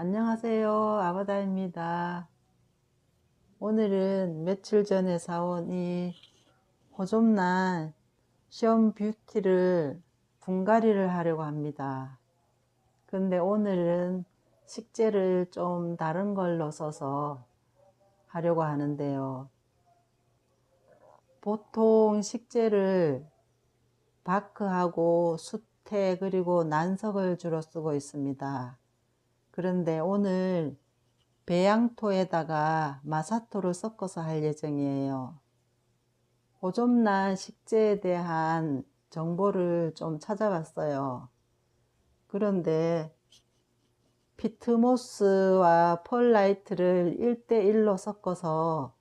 안녕하세요. 아바다입니다. 오늘은 며칠 전에 사온 이 호좀난 시험 뷰티를 분갈이를 하려고 합니다. 근데 오늘은 식재를 좀 다른 걸로 써서 하려고 하는데요. 보통 식재를 바크하고 수태 그리고 난석을 주로 쓰고 있습니다. 그런데 오늘 배양토에다가 마사토를 섞어서 할 예정이에요. 호좀난 식재에 대한 정보를 좀 찾아봤어요. 그런데 피트모스와 펄라이트를 1대1로 섞어서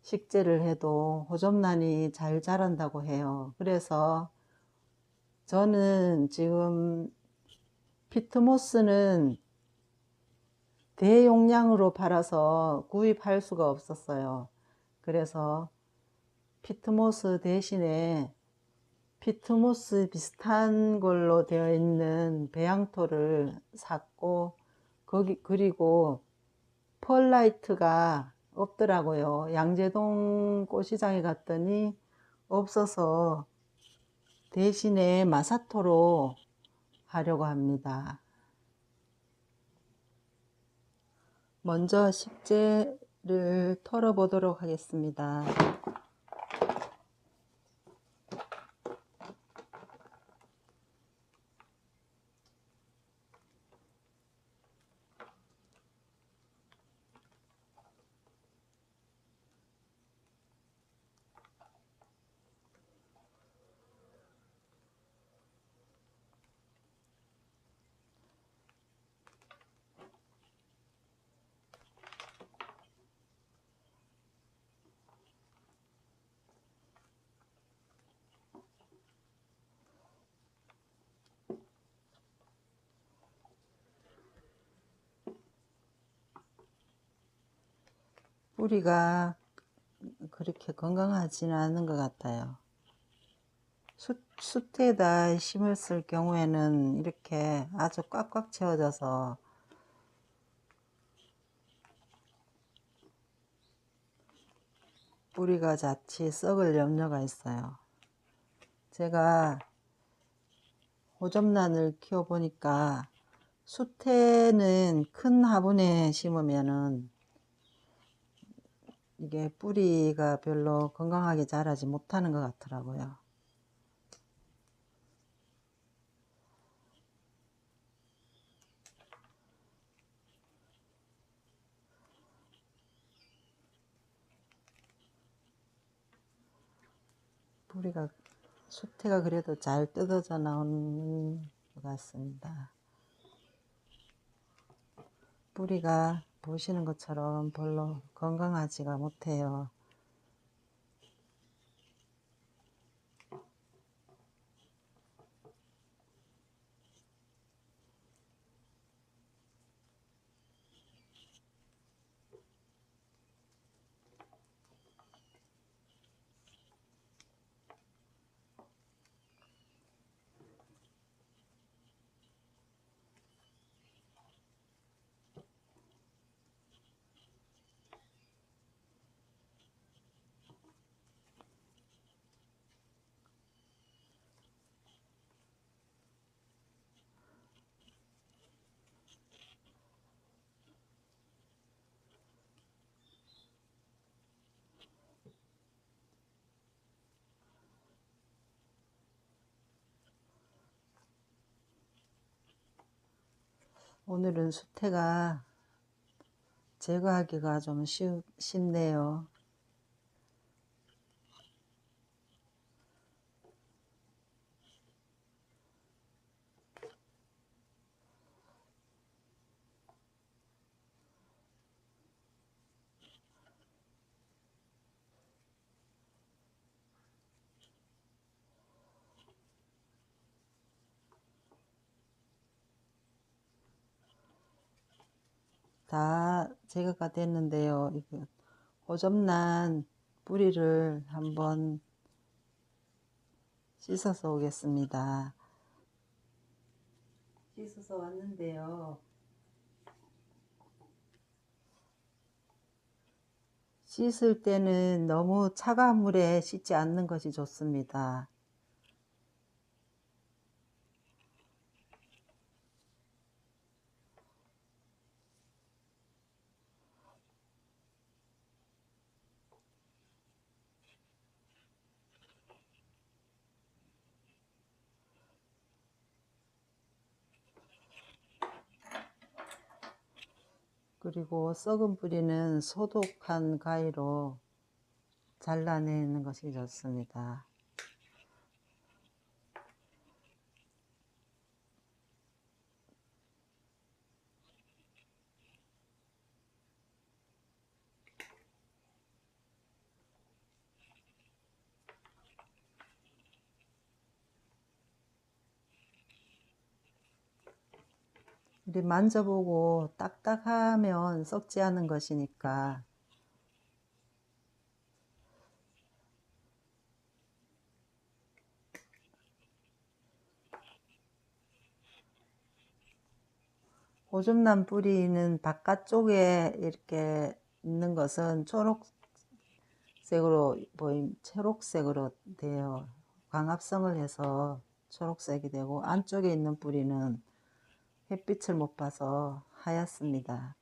식재를 해도 호접란이 잘 자란다고 해요. 그래서 저는 지금 피트모스는 대용량으로 팔아서 구입할 수가 없었어요. 그래서 피트모스 대신에 피트모스 비슷한 걸로 되어 있는 배양토를 샀고 거기 그리고 펄라이트가 없더라고요. 양재동 꽃시장에 갔더니 없어서 대신에 마사토로 하려고 합니다. 먼저 식재를 털어보도록 하겠습니다. 뿌리가 그렇게 건강하지는 않은 것 같아요. 수, 숯에다 심었을 경우에는 이렇게 아주 꽉꽉 채워져서 뿌리가 자칫 썩을 염려가 있어요. 제가 호접란을 키워보니까 숯에는 큰 화분에 심으면은 이게 뿌리가 별로 건강하게 자라지 못하는 것 같더라고요. 뿌리가 수태가 그래도 잘 뜯어져 나오는 것 같습니다. 뿌리가 보시는 것처럼 별로 건강하지가 못해요. 오늘은 수태가 제거하기가 좀 쉬, 쉽네요. 다 제거가 됐는데요. 이거 호접난 뿌리를 한번 씻어서 오겠습니다. 씻어서 왔는데요. 씻을 때는 너무 차가운 물에 씻지 않는 것이 좋습니다. 그리고 썩은 뿌리는 소독한 가위로 잘라내는 것이 좋습니다. 우리 만져보고 딱딱하면 썩지 않은 것이니까. 오줌난 뿌리는 바깥쪽에 이렇게 있는 것은 초록색으로 보임 초록색으로 되어 광합성을 해서 초록색이 되고 안쪽에 있는 뿌리는 햇빛을 못 봐서 하얗습니다.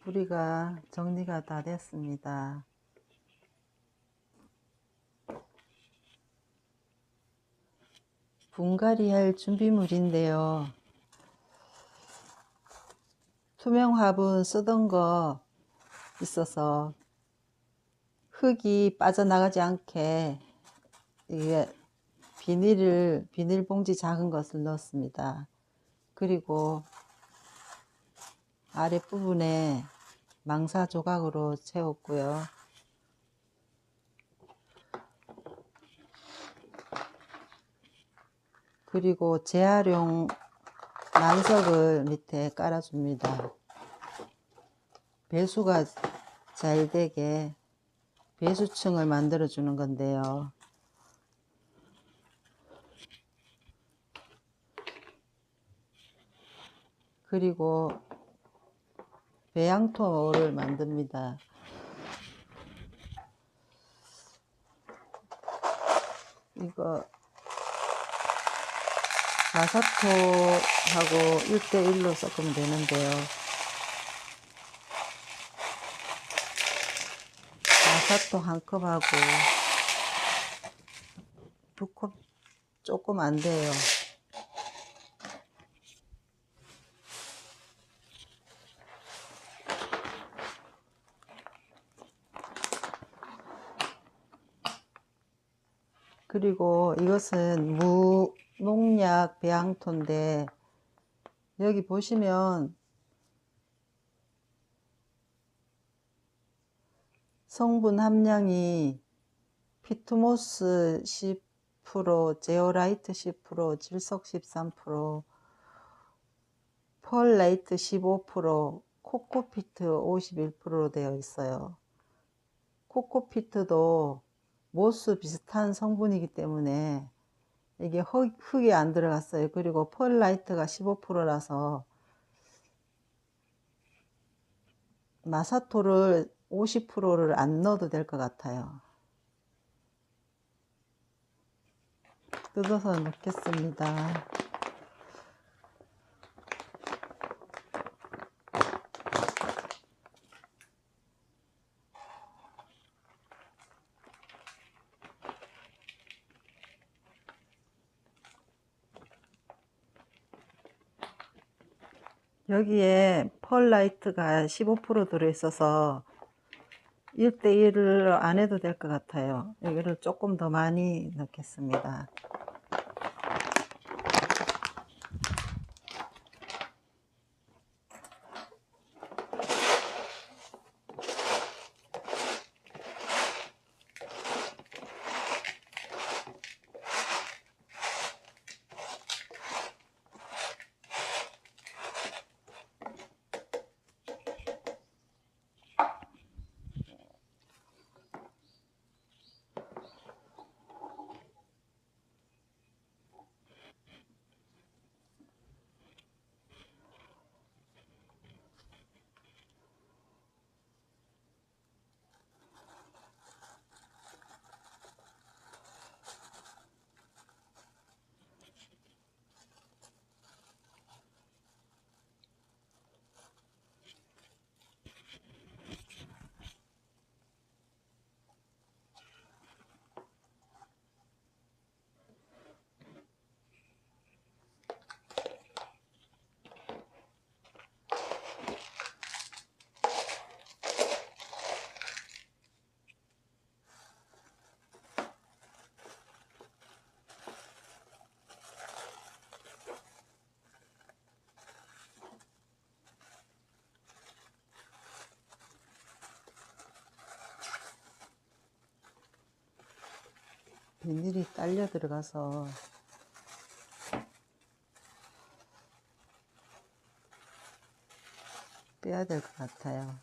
뿌리가 정리가 다 됐습니다. 분갈이 할 준비물인데요. 투명 화분 쓰던 거 있어서 흙이 빠져나가지 않게 이게 비닐을 비닐봉지 작은 것을 넣었습니다. 그리고 아랫부분에 망사 조각으로 채웠고요. 그리고 재활용 난석을 밑에 깔아줍니다. 배수가 잘 되게 배수층을 만들어 주는 건데요. 그리고 배양토를 만듭니다. 이거 마사토하고 1대1로 섞으면 되는데요. 마사토 한 컵하고 두 컵 조금 안 돼요. 그리고 이것은 무농약 배양토인데 여기 보시면 성분 함량이 피투모스 10%, 제오라이트 10%, 질석 13%, 펄레이트 15%, 코코피트 51%로 되어 있어요. 코코피트도 모스 비슷한 성분이기 때문에 이게 흙, 흙이 안 들어갔어요. 그리고 펄라이트가 15%라서 마사토를 50%를 안 넣어도 될 것 같아요. 뜯어서 넣겠습니다. 여기에 펄라이트가 15% 들어있어서 1대1을 안 해도 될 것 같아요. 여기를 조금 더 많이 넣겠습니다. 비닐이 딸려 들어가서 빼야 될 것 같아요.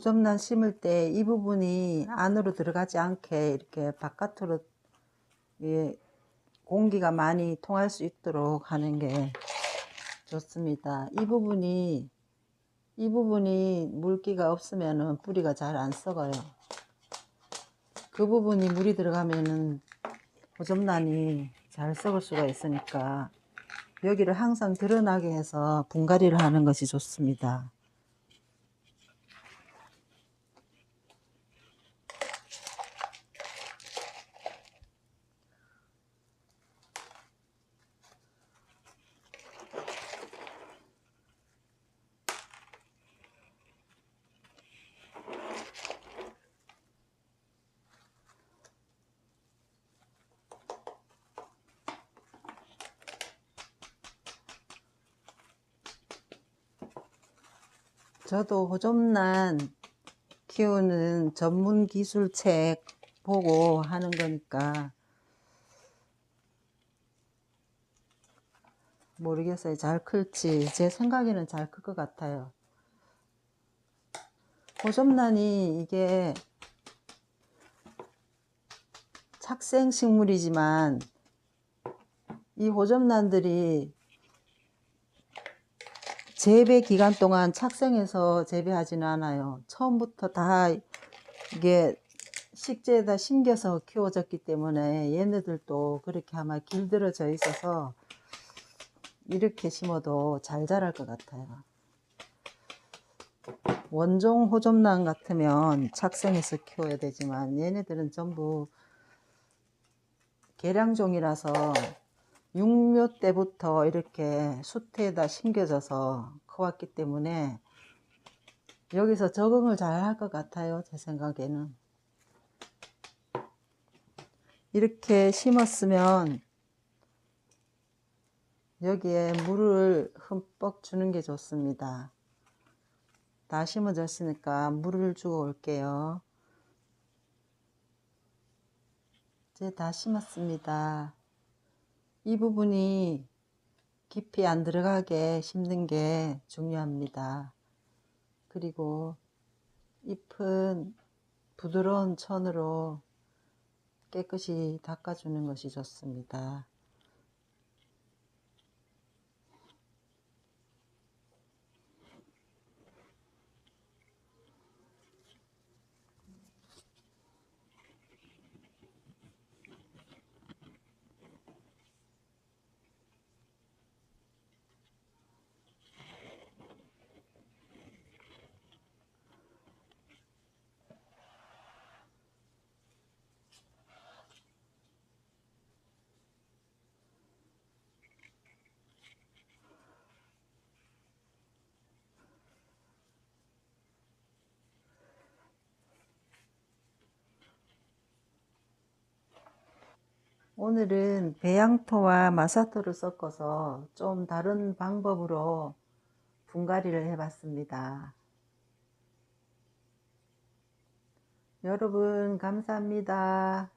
고점란 심을 때 이 부분이 안으로 들어가지 않게 이렇게 바깥으로 예, 공기가 많이 통할 수 있도록 하는 게 좋습니다. 이 부분이 이 부분이 물기가 없으면은 뿌리가 잘 안 썩어요. 그 부분이 물이 들어가면은 고점란이 잘 썩을 수가 있으니까 여기를 항상 드러나게 해서 분갈이를 하는 것이 좋습니다. 저도 호접란 키우는 전문 기술책 보고 하는 거니까 모르겠어요. 잘 클지. 제 생각에는 잘 클 것 같아요. 호접란이 이게 착생 식물이지만 이 호접란들이 재배 기간 동안 착생해서 재배하지는 않아요. 처음부터 다 이게 식재에다 심겨서 키워졌기 때문에 얘네들도 그렇게 아마 길들여져 있어서 이렇게 심어도 잘 자랄 것 같아요. 원종 호접란 같으면 착생해서 키워야 되지만 얘네들은 전부 개량종이라서 육묘 때부터 이렇게 수태에다 심겨져서 커왔기 때문에 여기서 적응을 잘 할 것 같아요. 제 생각에는. 이렇게 심었으면 여기에 물을 흠뻑 주는 게 좋습니다. 다 심어졌으니까 물을 주고 올게요. 이제 다 심었습니다. 이 부분이 깊이 안 들어가게 심는 게 중요합니다. 그리고 잎은 부드러운 천으로 깨끗이 닦아주는 것이 좋습니다. 오늘은 배양토와 마사토를 섞어서 좀 다른 방법으로 분갈이를 해봤습니다. 여러분 감사합니다.